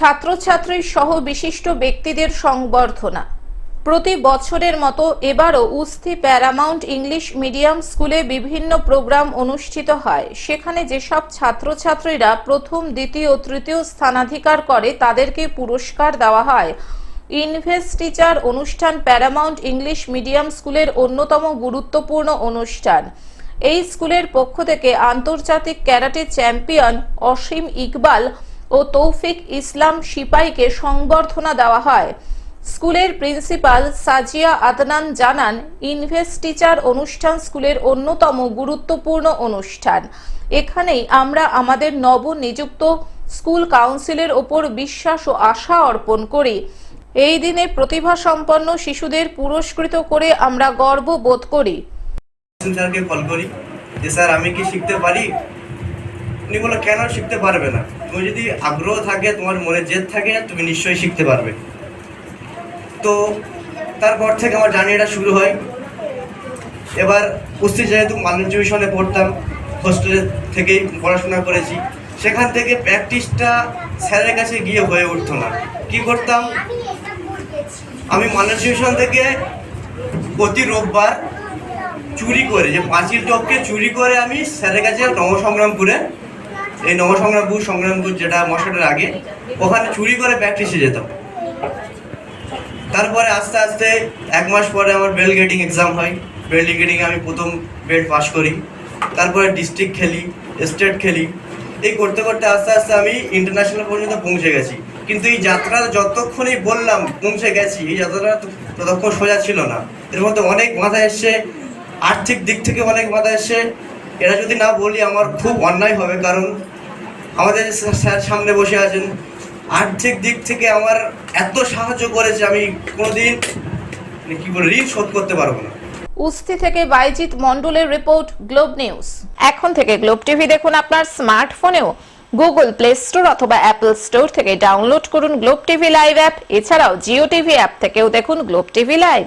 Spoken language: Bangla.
ছাত্রছাত্রী সহ বিশিষ্ট ব্যক্তিদের সংবর্ধনা। প্রতি বছরের মতো এবারও উস্থি প্যারামাউন্ট ইংলিশ মিডিয়াম স্কুলে বিভিন্ন প্রোগ্রাম অনুষ্ঠিত হয়। সেখানে যেসব ছাত্রছাত্রীরা প্রথম, দ্বিতীয়, তৃতীয় স্থানাধিকার করে তাদেরকে পুরস্কার দেওয়া হয়। ইনভেস্ট টিচার অনুষ্ঠান প্যারামাউন্ট ইংলিশ মিডিয়াম স্কুলের অন্যতম গুরুত্বপূর্ণ অনুষ্ঠান। এই স্কুলের পক্ষ থেকে আন্তর্জাতিক ক্যারাটে চ্যাম্পিয়ন অসীম ইকবাল ও তৌফিক ইসলাম সিপাইকে সংবর্ধনা দেওয়া হয়। স্কুলের প্রিন্সিপাল সাজিয়া আদনান জানান ইনভেস্টিচার অনুষ্ঠান স্কুলের অন্যতম গুরুত্বপূর্ণ অনুষ্ঠান। এখানেই আমরা আমাদের নবনিযুক্ত স্কুল কাউন্সিলের ওপর বিশ্বাস ও আশা অর্পণ করি। এই দিনে প্রতিভা সম্পন্ন শিশুদের পুরস্কৃত করে আমরা গর্ব বোধ করি স্যার, আমি কি শিখতে পারি? উনি বলল কেন শিখতে পারবে না? তুমি যদি আগ্রহ থাকে, তোমার মনে জেদ থাকে, তুমি নিশ্চয়ই শিখতে পারবে। তো তারপর থেকে আমার জার্নিটা শুরু হয়। এবার কুস্তি যেহেতু মিশনে পড়তাম, হোস্টেলে থেকেই পড়াশোনা করেছি, সেখান থেকে প্র্যাকটিসটা স্যারের কাছে গিয়ে হয়ে উঠতো না। কি করতাম? আমি মানুষ মিশন থেকে প্রতি রোববার চুরি করে, যে পাঁচিল টপকে চুরি করে আমি স্যারের কাছে নবসংগ্রামপুরে এই নবসংগ্রামপুর সংগ্রামপুর যেটা মশাটার আগে, ওখানে চুরি করে প্র্যাকটিসে যেতাম। তারপরে আস্তে আস্তে এক মাস পরে আমার বেল গেটিং এক্সাম হয়। বেল গেটিং আমি প্রথম বেড পাস করি। তারপরে ডিস্ট্রিক্ট খেলি স্টেট খেলি। এই করতে করতে আস্তে আস্তে আমি ইন্টারন্যাশনাল পর্যন্ত পৌঁছে গেছি। কিন্তু এই যাত্রা যতক্ষণই বললাম পৌঁছে গেছি, এই যাত্রাটা ততক্ষণ সোজা ছিল না। এর মধ্যে অনেক বাধা এসছে, আর্থিক দিক থেকে অনেক বাধা এসছে। এটা যদি না বলি আমার খুব অন্যায় হবে, কারণ আমাদের স্যার সামনে বসে আছেন, আর্থিক দিক থেকে আমার এত সাহায্য করেছে, আমি কোনোদিন মানে কি বলে ঋণ শোধ করতে পারব না। উস্তি থেকে বাইজিৎ মন্ডলের রিপোর্ট, গ্লোব নিউজ। এখন থেকে গ্লোব টিভি দেখুন আপনার স্মার্টফোনেও। গুগল প্লে স্টোর অথবা অ্যাপল স্টোর থেকে ডাউনলোড করুন গ্লোব টিভি লাইভ অ্যাপ। এছাড়াও জিও টিভি অ্যাপ থেকেও দেখুন গ্লোব টিভি লাইভ।